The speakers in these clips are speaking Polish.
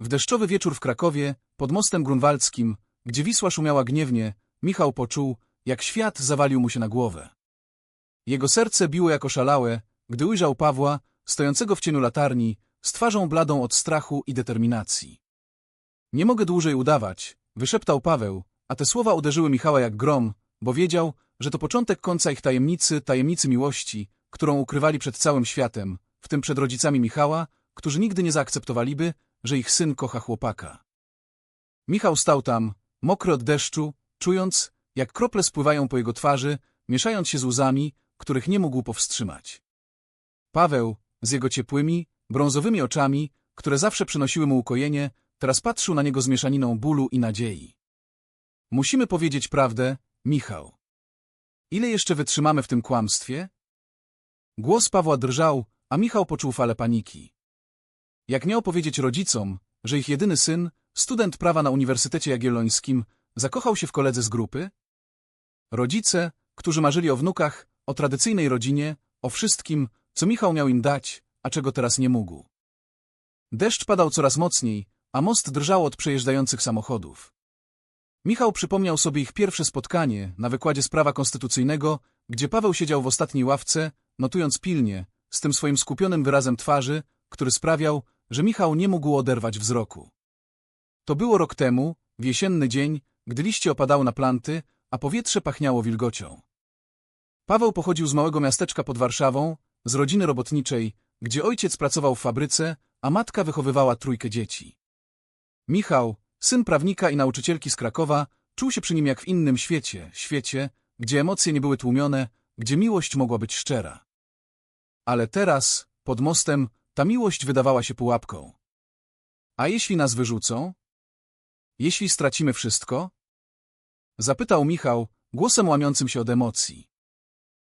W deszczowy wieczór w Krakowie, pod mostem grunwaldzkim, gdzie Wisła szumiała gniewnie, Michał poczuł, jak świat zawalił mu się na głowę. Jego serce biło jako szalałe, gdy ujrzał Pawła, stojącego w cieniu latarni, z twarzą bladą od strachu i determinacji. Nie mogę dłużej udawać, wyszeptał Paweł, a te słowa uderzyły Michała jak grom, bo wiedział, że to początek końca ich tajemnicy, tajemnicy miłości, którą ukrywali przed całym światem, w tym przed rodzicami Michała, którzy nigdy nie zaakceptowaliby, że ich syn kocha chłopaka. Michał stał tam, mokry od deszczu, czując, jak krople spływają po jego twarzy, mieszając się z łzami, których nie mógł powstrzymać. Paweł, z jego ciepłymi, brązowymi oczami, które zawsze przynosiły mu ukojenie, teraz patrzył na niego z mieszaniną bólu i nadziei. Musimy powiedzieć prawdę, Michał. Ile jeszcze wytrzymamy w tym kłamstwie? Głos Pawła drżał, a Michał poczuł falę paniki. Jak miał powiedzieć rodzicom, że ich jedyny syn, student prawa na Uniwersytecie Jagiellońskim, zakochał się w koledze z grupy? Rodzice, którzy marzyli o wnukach, o tradycyjnej rodzinie, o wszystkim, co Michał miał im dać, a czego teraz nie mógł. Deszcz padał coraz mocniej, a most drżał od przejeżdżających samochodów. Michał przypomniał sobie ich pierwsze spotkanie na wykładzie z prawa konstytucyjnego, gdzie Paweł siedział w ostatniej ławce, notując pilnie, z tym swoim skupionym wyrazem twarzy, który sprawiał, że Michał nie mógł oderwać wzroku. To było rok temu, w jesienny dzień, gdy liście opadały na planty, a powietrze pachniało wilgocią. Paweł pochodził z małego miasteczka pod Warszawą, z rodziny robotniczej, gdzie ojciec pracował w fabryce, a matka wychowywała trójkę dzieci. Michał, syn prawnika i nauczycielki z Krakowa, czuł się przy nim jak w innym świecie, świecie, gdzie emocje nie były tłumione, gdzie miłość mogła być szczera. Ale teraz, pod mostem, ta miłość wydawała się pułapką. A jeśli nas wyrzucą? Jeśli stracimy wszystko? Zapytał Michał, głosem łamiącym się od emocji.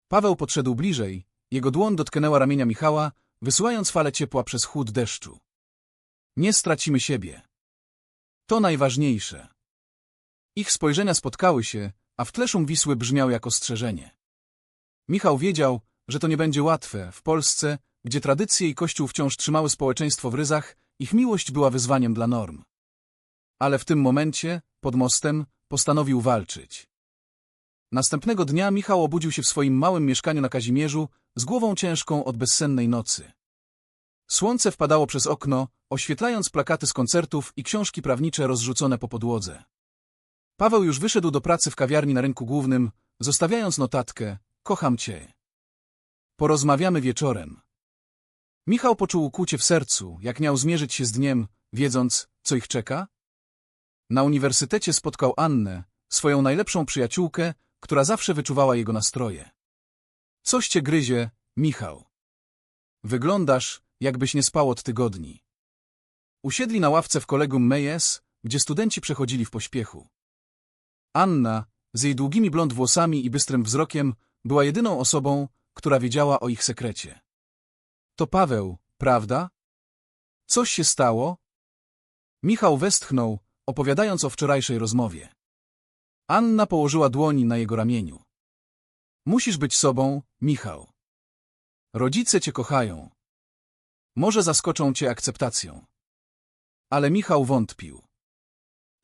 Paweł podszedł bliżej, jego dłoń dotknęła ramienia Michała, wysyłając falę ciepła przez chłód deszczu. Nie stracimy siebie. To najważniejsze. Ich spojrzenia spotkały się, a w tle szum Wisły brzmiał jak ostrzeżenie. Michał wiedział, że to nie będzie łatwe. W Polsce, gdzie tradycje i Kościół wciąż trzymały społeczeństwo w ryzach, ich miłość była wyzwaniem dla norm. Ale w tym momencie, pod mostem, postanowił walczyć. Następnego dnia Michał obudził się w swoim małym mieszkaniu na Kazimierzu z głową ciężką od bezsennej nocy. Słońce wpadało przez okno, oświetlając plakaty z koncertów i książki prawnicze rozrzucone po podłodze. Paweł już wyszedł do pracy w kawiarni na rynku głównym, zostawiając notatkę Kocham cię. Porozmawiamy wieczorem. Michał poczuł ukłucie w sercu, jak miał zmierzyć się z dniem, wiedząc, co ich czeka. Na uniwersytecie spotkał Annę, swoją najlepszą przyjaciółkę, która zawsze wyczuwała jego nastroje. Coś cię gryzie, Michał. Wyglądasz, jakbyś nie spał od tygodni. Usiedli na ławce w kolegium Meyes, gdzie studenci przechodzili w pośpiechu. Anna, z jej długimi blond włosami i bystrym wzrokiem, była jedyną osobą, która wiedziała o ich sekrecie. To Paweł, prawda? Coś się stało? Michał westchnął, opowiadając o wczorajszej rozmowie. Anna położyła dłoni na jego ramieniu. Musisz być sobą, Michał. Rodzice cię kochają. Może zaskoczą cię akceptacją. Ale Michał wątpił.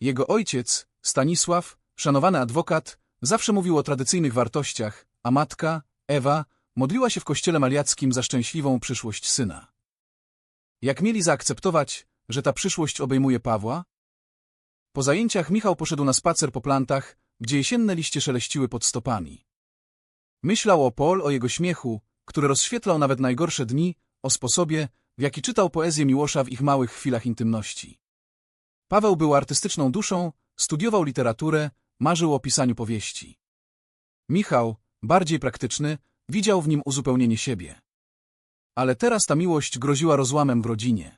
Jego ojciec, Stanisław, szanowany adwokat, zawsze mówił o tradycyjnych wartościach, a matka, Ewa, modliła się w kościele maliackim za szczęśliwą przyszłość syna. Jak mieli zaakceptować, że ta przyszłość obejmuje Pawła? Po zajęciach Michał poszedł na spacer po plantach, gdzie jesienne liście szeleściły pod stopami. Myślał o Pol, o jego śmiechu, który rozświetlał nawet najgorsze dni, o sposobie, w jaki czytał poezję Miłosza w ich małych chwilach intymności. Paweł był artystyczną duszą, studiował literaturę, marzył o pisaniu powieści. Michał, bardziej praktyczny, widział w nim uzupełnienie siebie. Ale teraz ta miłość groziła rozłamem w rodzinie.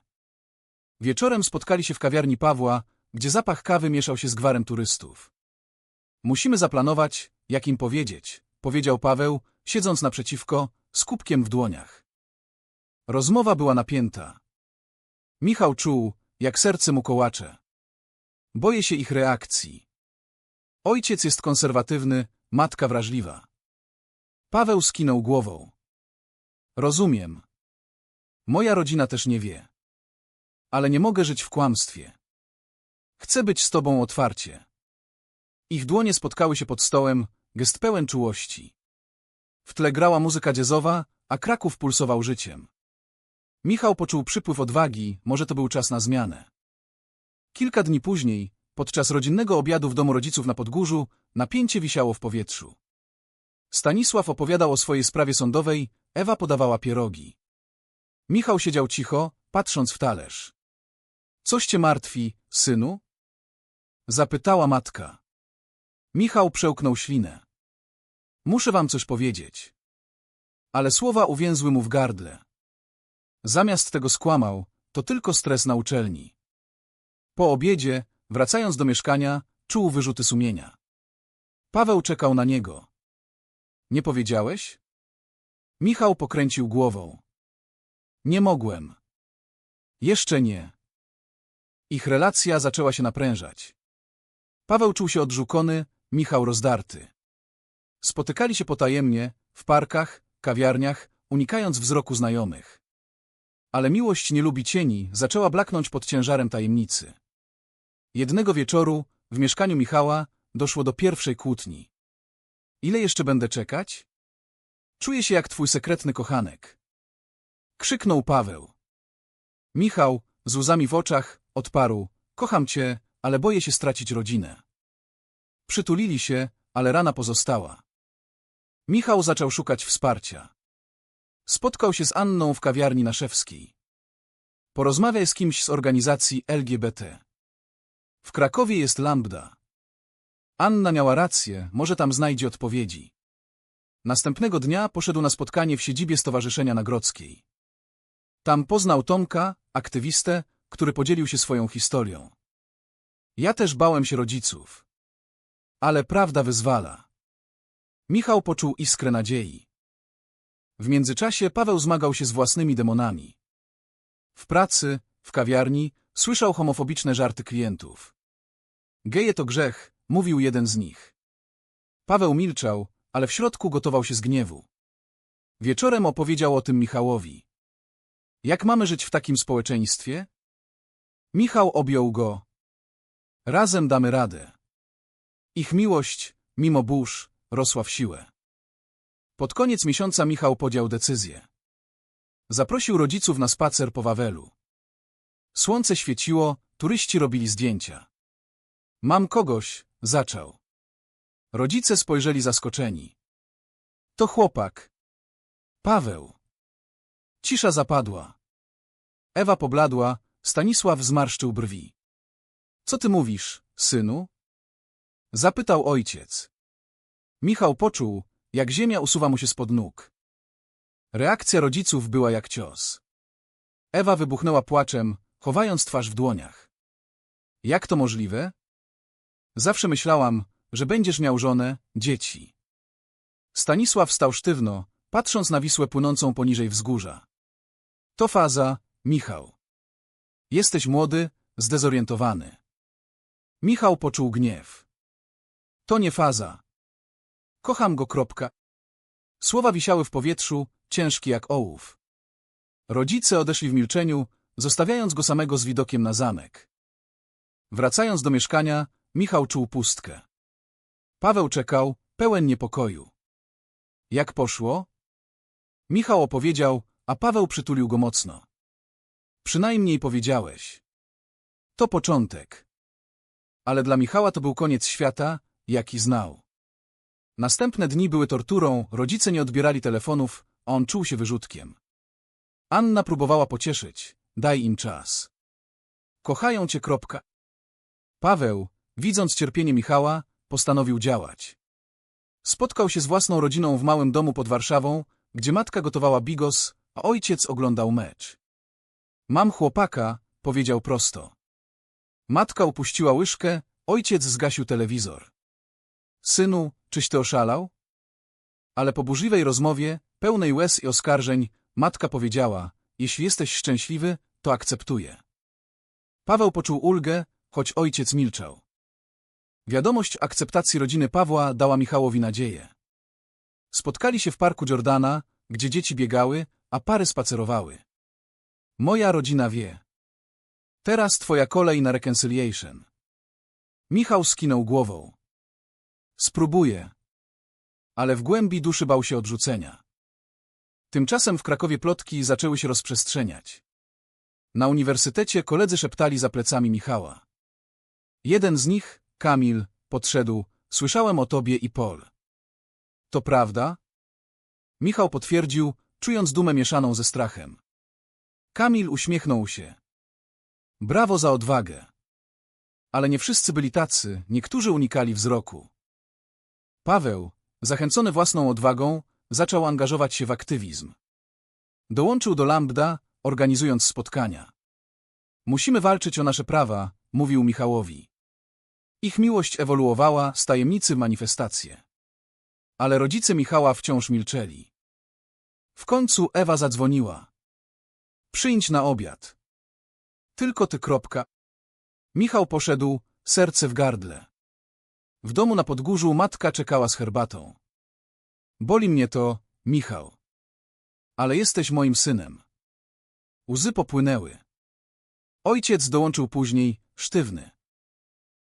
Wieczorem spotkali się w kawiarni Pawła, gdzie zapach kawy mieszał się z gwarem turystów. Musimy zaplanować, jak im powiedzieć, powiedział Paweł, siedząc naprzeciwko, z kubkiem w dłoniach. Rozmowa była napięta. Michał czuł, jak serce mu kołacze. Boję się ich reakcji. Ojciec jest konserwatywny, matka wrażliwa. Paweł skinął głową. Rozumiem. Moja rodzina też nie wie. Ale nie mogę żyć w kłamstwie. Chcę być z tobą otwarcie. Ich dłonie spotkały się pod stołem, gest pełen czułości. W tle grała muzyka jazzowa, a Kraków pulsował życiem. Michał poczuł przypływ odwagi, może to był czas na zmianę. Kilka dni później, podczas rodzinnego obiadu w domu rodziców na Podgórzu, napięcie wisiało w powietrzu. Stanisław opowiadał o swojej sprawie sądowej, Ewa podawała pierogi. Michał siedział cicho, patrząc w talerz. Coś cię martwi, synu? Zapytała matka. Michał przełknął ślinę. Muszę wam coś powiedzieć. Ale słowa uwięzły mu w gardle. Zamiast tego skłamał, to tylko stres na uczelni. Po obiedzie, wracając do mieszkania, czuł wyrzuty sumienia. Paweł czekał na niego. Nie powiedziałeś? Michał pokręcił głową. Nie mogłem. Jeszcze nie. Ich relacja zaczęła się naprężać. Paweł czuł się odrzucony, Michał rozdarty. Spotykali się potajemnie, w parkach, kawiarniach, unikając wzroku znajomych. Ale miłość nie lubi cieni, zaczęła blaknąć pod ciężarem tajemnicy. Jednego wieczoru, w mieszkaniu Michała, doszło do pierwszej kłótni. Ile jeszcze będę czekać? Czuję się jak twój sekretny kochanek. Krzyknął Paweł. Michał, z łzami w oczach, odparł. Kocham cię, ale boję się stracić rodzinę. Przytulili się, ale rana pozostała. Michał zaczął szukać wsparcia. Spotkał się z Anną w kawiarni Naszewskiej. Porozmawiaj z kimś z organizacji LGBT. W Krakowie jest Lambda. Anna miała rację, może tam znajdzie odpowiedzi. Następnego dnia poszedł na spotkanie w siedzibie Stowarzyszenia Nagrodzkiej. Tam poznał Tomka, aktywistę, który podzielił się swoją historią. Ja też bałem się rodziców. Ale prawda wyzwala. Michał poczuł iskrę nadziei. W międzyczasie Paweł zmagał się z własnymi demonami. W pracy, w kawiarni, słyszał homofobiczne żarty klientów. Geje to grzech, mówił jeden z nich. Paweł milczał, ale w środku gotował się z gniewu. Wieczorem opowiedział o tym Michałowi. Jak mamy żyć w takim społeczeństwie? Michał objął go. Razem damy radę. Ich miłość, mimo burz, rosła w siłę. Pod koniec miesiąca Michał podjął decyzję. Zaprosił rodziców na spacer po Wawelu. Słońce świeciło, turyści robili zdjęcia. Mam kogoś, zaczął. Rodzice spojrzeli zaskoczeni. To chłopak. Paweł. Cisza zapadła. Ewa pobladła, Stanisław zmarszczył brwi. Co ty mówisz, synu? Zapytał ojciec. Michał poczuł, jak ziemia usuwa mu się spod nóg. Reakcja rodziców była jak cios. Ewa wybuchnęła płaczem, chowając twarz w dłoniach. Jak to możliwe? Zawsze myślałam, że będziesz miał żonę, dzieci. Stanisław stał sztywno, patrząc na Wisłę płynącą poniżej wzgórza. To faza, Michał. Jesteś młody, zdezorientowany. Michał poczuł gniew. To nie faza. Kocham go. Kropka. Słowa wisiały w powietrzu, ciężkie jak ołów. Rodzice odeszli w milczeniu, zostawiając go samego z widokiem na zamek. Wracając do mieszkania, Michał czuł pustkę. Paweł czekał, pełen niepokoju. Jak poszło? Michał opowiedział, a Paweł przytulił go mocno. Przynajmniej powiedziałeś. To początek. Ale dla Michała to był koniec świata, jaki znał. Następne dni były torturą, rodzice nie odbierali telefonów, a on czuł się wyrzutkiem. Anna próbowała pocieszyć. Daj im czas. Kochają cię. Kropka. Paweł, widząc cierpienie Michała, postanowił działać. Spotkał się z własną rodziną w małym domu pod Warszawą, gdzie matka gotowała bigos, a ojciec oglądał mecz. Mam chłopaka, powiedział prosto. Matka upuściła łyżkę, ojciec zgasił telewizor. Synu, czyś ty oszalał? Ale po burzliwej rozmowie, pełnej łez i oskarżeń, matka powiedziała, jeśli jesteś szczęśliwy, to akceptuję. Paweł poczuł ulgę, choć ojciec milczał. Wiadomość akceptacji rodziny Pawła dała Michałowi nadzieję. Spotkali się w parku Jordana, gdzie dzieci biegały, a pary spacerowały. Moja rodzina wie. Teraz twoja kolej na reconciliation. Michał skinął głową. Spróbuję. Ale w głębi duszy bał się odrzucenia. Tymczasem w Krakowie plotki zaczęły się rozprzestrzeniać. Na uniwersytecie koledzy szeptali za plecami Michała. Jeden z nich, Kamil, podszedł, słyszałem o tobie i Pol. To prawda? Michał potwierdził, czując dumę mieszaną ze strachem. Kamil uśmiechnął się. Brawo za odwagę. Ale nie wszyscy byli tacy, niektórzy unikali wzroku. Paweł, zachęcony własną odwagą, zaczął angażować się w aktywizm. Dołączył do Lambda, organizując spotkania. Musimy walczyć o nasze prawa, mówił Michałowi. Ich miłość ewoluowała z tajemnicy w manifestację. Ale rodzice Michała wciąż milczeli. W końcu Ewa zadzwoniła. Przyjdź na obiad. Tylko ty kropka. Michał poszedł, serce w gardle. W domu na podgórzu matka czekała z herbatą. Boli mnie to, Michał. Ale jesteś moim synem. Łzy popłynęły. Ojciec dołączył później, sztywny.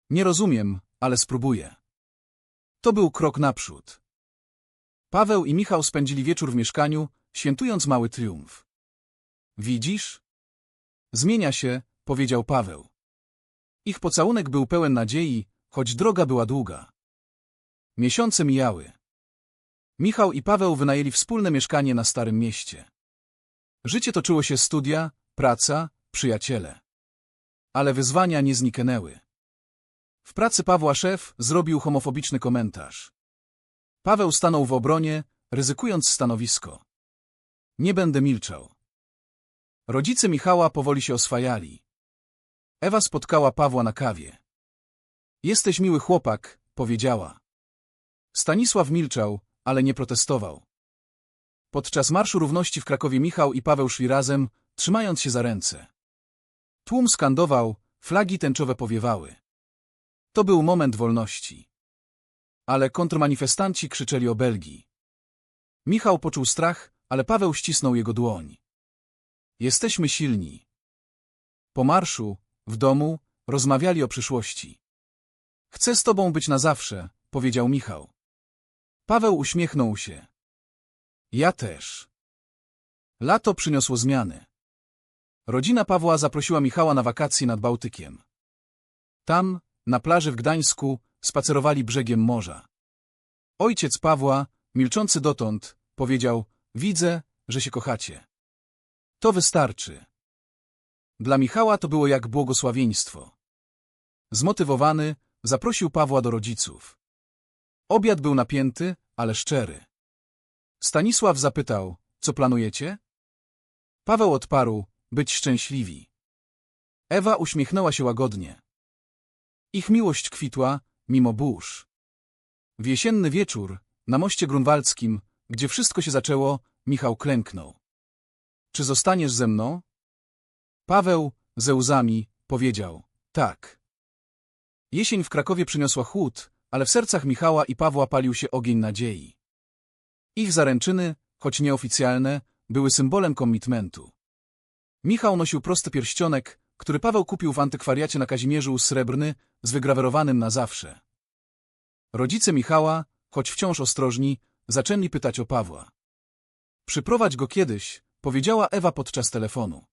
Nie rozumiem, ale spróbuję. To był krok naprzód. Paweł i Michał spędzili wieczór w mieszkaniu, świętując mały triumf. Widzisz? Zmienia się, powiedział Paweł. Ich pocałunek był pełen nadziei, choć droga była długa. Miesiące mijały. Michał i Paweł wynajęli wspólne mieszkanie na Starym Mieście. Życie toczyło się studia, praca, przyjaciele. Ale wyzwania nie zniknęły. W pracy Pawła szef zrobił homofobiczny komentarz. Paweł stanął w obronie, ryzykując stanowisko. Nie będę milczał. Rodzice Michała powoli się oswajali. Ewa spotkała Pawła na kawie. Jesteś miły chłopak, powiedziała. Stanisław milczał, ale nie protestował. Podczas Marszu Równości w Krakowie Michał i Paweł szli razem, trzymając się za ręce. Tłum skandował, flagi tęczowe powiewały. To był moment wolności. Ale kontrmanifestanci krzyczeli o Belgii. Michał poczuł strach, ale Paweł ścisnął jego dłoń. Jesteśmy silni. Po marszu, w domu, rozmawiali o przyszłości. Chcę z tobą być na zawsze, powiedział Michał. Paweł uśmiechnął się. Ja też. Lato przyniosło zmiany. Rodzina Pawła zaprosiła Michała na wakacje nad Bałtykiem. Tam, na plaży w Gdańsku, spacerowali brzegiem morza. Ojciec Pawła, milczący dotąd, powiedział, widzę, że się kochacie. To wystarczy. Dla Michała to było jak błogosławieństwo. Zmotywowany, zaprosił Pawła do rodziców. Obiad był napięty, ale szczery. Stanisław zapytał, co planujecie? Paweł odparł, być szczęśliwi. Ewa uśmiechnęła się łagodnie. Ich miłość kwitła, mimo burz. W jesienny wieczór, na moście grunwaldzkim, gdzie wszystko się zaczęło, Michał klęknął. Czy zostaniesz ze mną? Paweł, ze łzami, powiedział, tak. Jesień w Krakowie przyniosła chłód, ale w sercach Michała i Pawła palił się ogień nadziei. Ich zaręczyny, choć nieoficjalne, były symbolem komitmentu. Michał nosił prosty pierścionek, który Paweł kupił w antykwariacie na Kazimierzu srebrny, z wygrawerowanym na zawsze. Rodzice Michała, choć wciąż ostrożni, zaczęli pytać o Pawła. Przyprowadź go kiedyś, powiedziała Ewa podczas telefonu.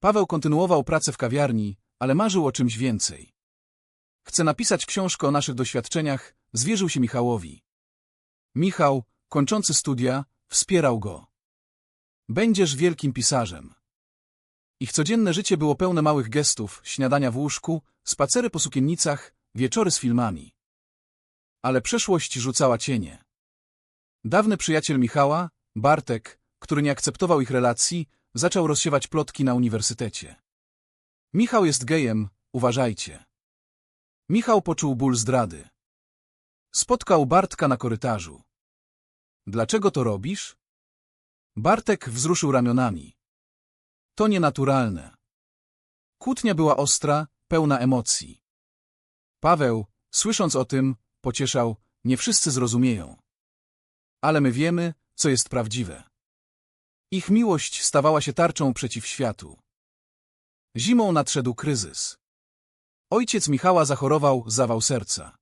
Paweł kontynuował pracę w kawiarni, ale marzył o czymś więcej. Chce napisać książkę o naszych doświadczeniach, zwierzył się Michałowi. Michał, kończący studia, wspierał go. Będziesz wielkim pisarzem. Ich codzienne życie było pełne małych gestów, śniadania w łóżku, spacery po sukiennicach, wieczory z filmami. Ale przeszłość rzucała cienie. Dawny przyjaciel Michała, Bartek, który nie akceptował ich relacji, zaczął rozsiewać plotki na uniwersytecie. Michał jest gejem, uważajcie. Michał poczuł ból zdrady. Spotkał Bartka na korytarzu. Dlaczego to robisz? Bartek wzruszył ramionami. To nienaturalne. Kłótnia była ostra, pełna emocji. Paweł, słysząc o tym, pocieszał, nie wszyscy zrozumieją. Ale my wiemy, co jest prawdziwe. Ich miłość stawała się tarczą przeciw światu. Zimą nadszedł kryzys. Ojciec Michała zachorował zawał serca.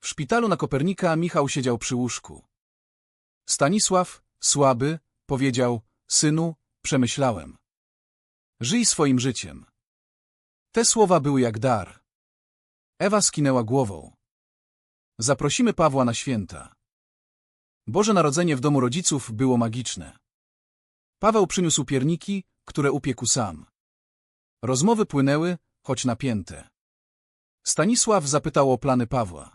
W szpitalu na Kopernika Michał siedział przy łóżku. Stanisław, słaby, powiedział, synu, przemyślałem. Żyj swoim życiem. Te słowa były jak dar. Ewa skinęła głową. Zaprosimy Pawła na święta. Boże Narodzenie w domu rodziców było magiczne. Paweł przyniósł pierniki, które upiekł sam. Rozmowy płynęły, choć napięte. Stanisław zapytał o plany Pawła.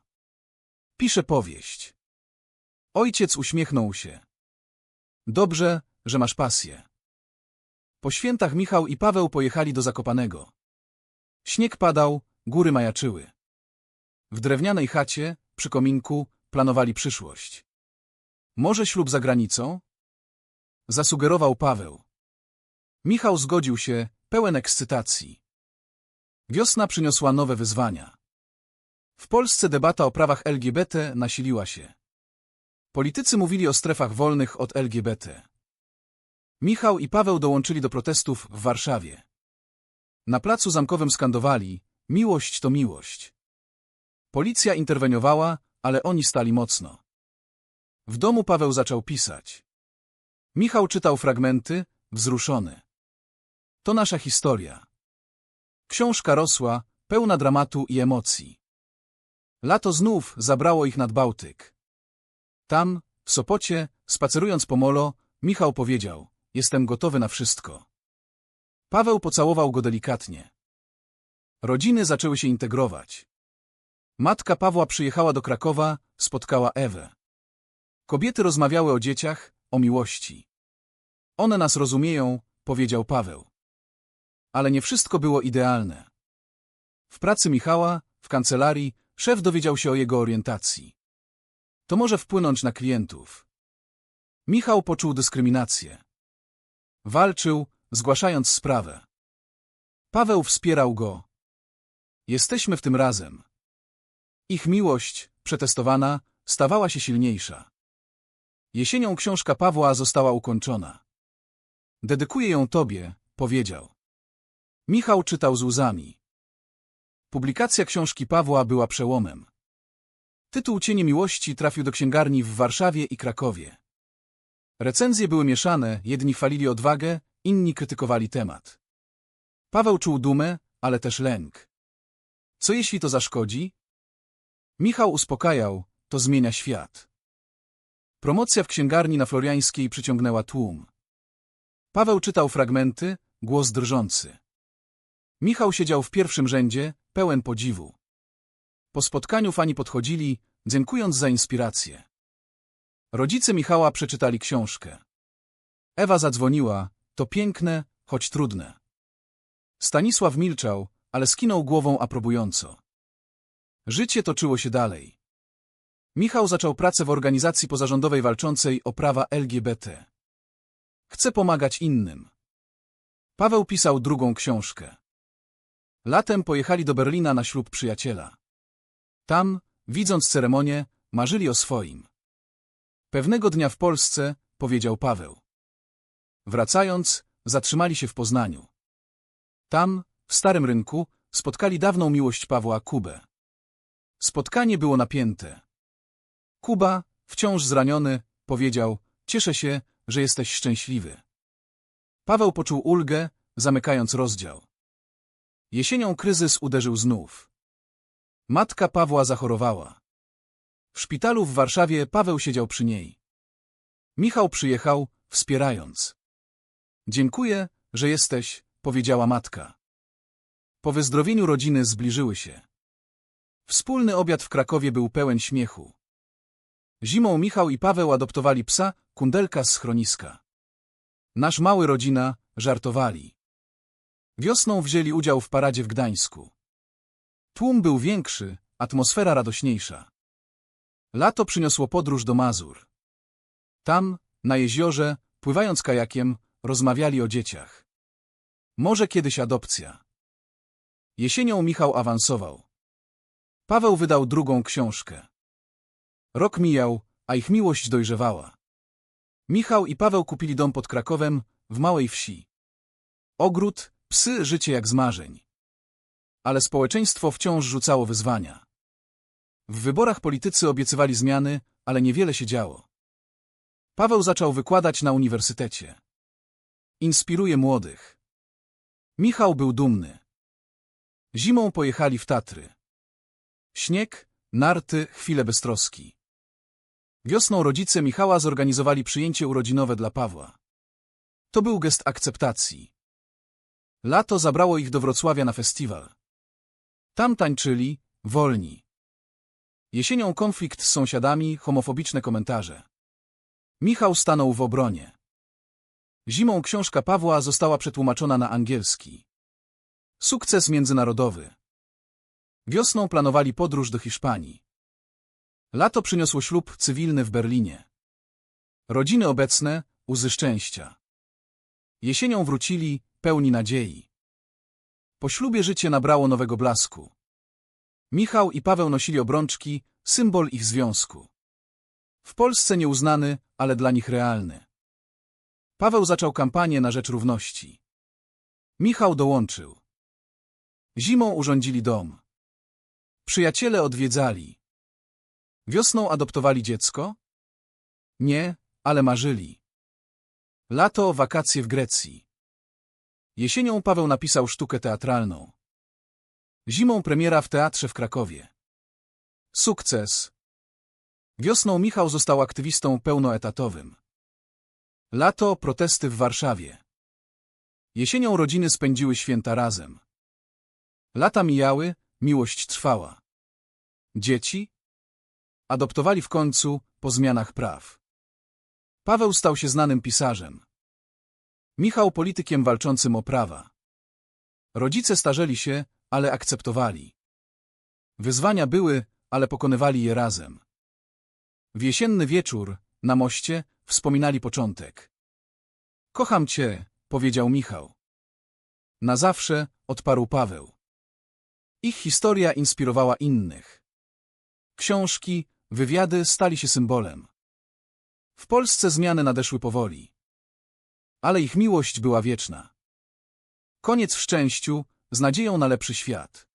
Pisze powieść. Ojciec uśmiechnął się. Dobrze, że masz pasję. Po świętach Michał i Paweł pojechali do Zakopanego. Śnieg padał, góry majaczyły. W drewnianej chacie, przy kominku, planowali przyszłość. Może ślub za granicą? Zasugerował Paweł. Michał zgodził się, pełen ekscytacji. Wiosna przyniosła nowe wyzwania. W Polsce debata o prawach LGBT nasiliła się. Politycy mówili o strefach wolnych od LGBT. Michał i Paweł dołączyli do protestów w Warszawie. Na placu zamkowym skandowali Miłość to miłość. Policja interweniowała, ale oni stali mocno. W domu Paweł zaczął pisać. Michał czytał fragmenty, wzruszony. To nasza historia. Książka rosła, pełna dramatu i emocji. Lato znów zabrało ich nad Bałtyk. Tam, w Sopocie, spacerując po molo, Michał powiedział, jestem gotowy na wszystko. Paweł pocałował go delikatnie. Rodziny zaczęły się integrować. Matka Pawła przyjechała do Krakowa, spotkała Ewę. Kobiety rozmawiały o dzieciach, o miłości. One nas rozumieją, powiedział Paweł. Ale nie wszystko było idealne. W pracy Michała, w kancelarii, szef dowiedział się o jego orientacji. To może wpłynąć na klientów. Michał poczuł dyskryminację. Walczył, zgłaszając sprawę. Paweł wspierał go. Jesteśmy w tym razem. Ich miłość, przetestowana, stawała się silniejsza. Jesienią książka Pawła została ukończona. Dedykuję ją tobie, powiedział. Michał czytał z łzami. Publikacja książki Pawła była przełomem. Tytuł Cienie Miłości trafił do księgarni w Warszawie i Krakowie. Recenzje były mieszane, jedni chwalili odwagę, inni krytykowali temat. Paweł czuł dumę, ale też lęk. Co jeśli to zaszkodzi? Michał uspokajał, to zmienia świat. Promocja w księgarni na Floriańskiej przyciągnęła tłum. Paweł czytał fragmenty, głos drżący. Michał siedział w pierwszym rzędzie, pełen podziwu. Po spotkaniu fani podchodzili, dziękując za inspirację. Rodzice Michała przeczytali książkę. Ewa zadzwoniła, to piękne, choć trudne. Stanisław milczał, ale skinął głową aprobująco. Życie toczyło się dalej. Michał zaczął pracę w organizacji pozarządowej walczącej o prawa LGBT. Chce pomagać innym. Paweł pisał drugą książkę. Latem pojechali do Berlina na ślub przyjaciela. Tam, widząc ceremonię, marzyli o swoim. Pewnego dnia w Polsce, powiedział Paweł. Wracając, zatrzymali się w Poznaniu. Tam, w Starym Rynku, spotkali dawną miłość Pawła Kubę. Spotkanie było napięte. Kuba, wciąż zraniony, powiedział, cieszę się, że jesteś szczęśliwy. Paweł poczuł ulgę, zamykając rozdział. Jesienią kryzys uderzył znów. Matka Pawła zachorowała. W szpitalu w Warszawie Paweł siedział przy niej. Michał przyjechał, wspierając. Dziękuję, że jesteś, powiedziała matka. Po wyzdrowieniu rodziny zbliżyły się. Wspólny obiad w Krakowie był pełen śmiechu. Zimą Michał i Paweł adoptowali psa, kundelka z schroniska. Nasz mały rodzina, żartowali. Wiosną wzięli udział w paradzie w Gdańsku. Tłum był większy, atmosfera radośniejsza. Lato przyniosło podróż do Mazur. Tam, na jeziorze, pływając kajakiem, rozmawiali o dzieciach. Może kiedyś adopcja. Jesienią Michał awansował. Paweł wydał drugą książkę. Rok mijał, a ich miłość dojrzewała. Michał i Paweł kupili dom pod Krakowem, w małej wsi. Ogród, Psy życie jak z marzeń. Ale społeczeństwo wciąż rzucało wyzwania. W wyborach politycy obiecywali zmiany, ale niewiele się działo. Paweł zaczął wykładać na uniwersytecie. Inspiruje młodych. Michał był dumny. Zimą pojechali w Tatry. Śnieg, narty, chwile beztroski. Wiosną rodzice Michała zorganizowali przyjęcie urodzinowe dla Pawła. To był gest akceptacji. Lato zabrało ich do Wrocławia na festiwal. Tam tańczyli, wolni. Jesienią konflikt z sąsiadami, homofobiczne komentarze. Michał stanął w obronie. Zimą książka Pawła została przetłumaczona na angielski. Sukces międzynarodowy. Wiosną planowali podróż do Hiszpanii. Lato przyniosło ślub cywilny w Berlinie. Rodziny obecne, łzy szczęścia. Jesienią wrócili, pełni nadziei. Po ślubie życie nabrało nowego blasku. Michał i Paweł nosili obrączki, symbol ich związku. W Polsce nieuznany, ale dla nich realny. Paweł zaczął kampanię na rzecz równości. Michał dołączył. Zimą urządzili dom. Przyjaciele odwiedzali. Wiosną adoptowali dziecko? Nie, ale marzyli. Lato, wakacje w Grecji. Jesienią Paweł napisał sztukę teatralną. Zimą premiera w teatrze w Krakowie. Sukces. Wiosną Michał został aktywistą pełnoetatowym. Lato, protesty w Warszawie. Jesienią rodziny spędziły święta razem. Lata mijały, miłość trwała. Dzieci? Adoptowali w końcu, po zmianach praw. Paweł stał się znanym pisarzem. Michał politykiem walczącym o prawa. Rodzice starzeli się, ale akceptowali. Wyzwania były, ale pokonywali je razem. W jesienny wieczór, na moście, wspominali początek. Kocham cię, powiedział Michał. Na zawsze, odparł Paweł. Ich historia inspirowała innych. Książki, wywiady stali się symbolem. W Polsce zmiany nadeszły powoli. Ale ich miłość była wieczna. Koniec w szczęściu, z nadzieją na lepszy świat.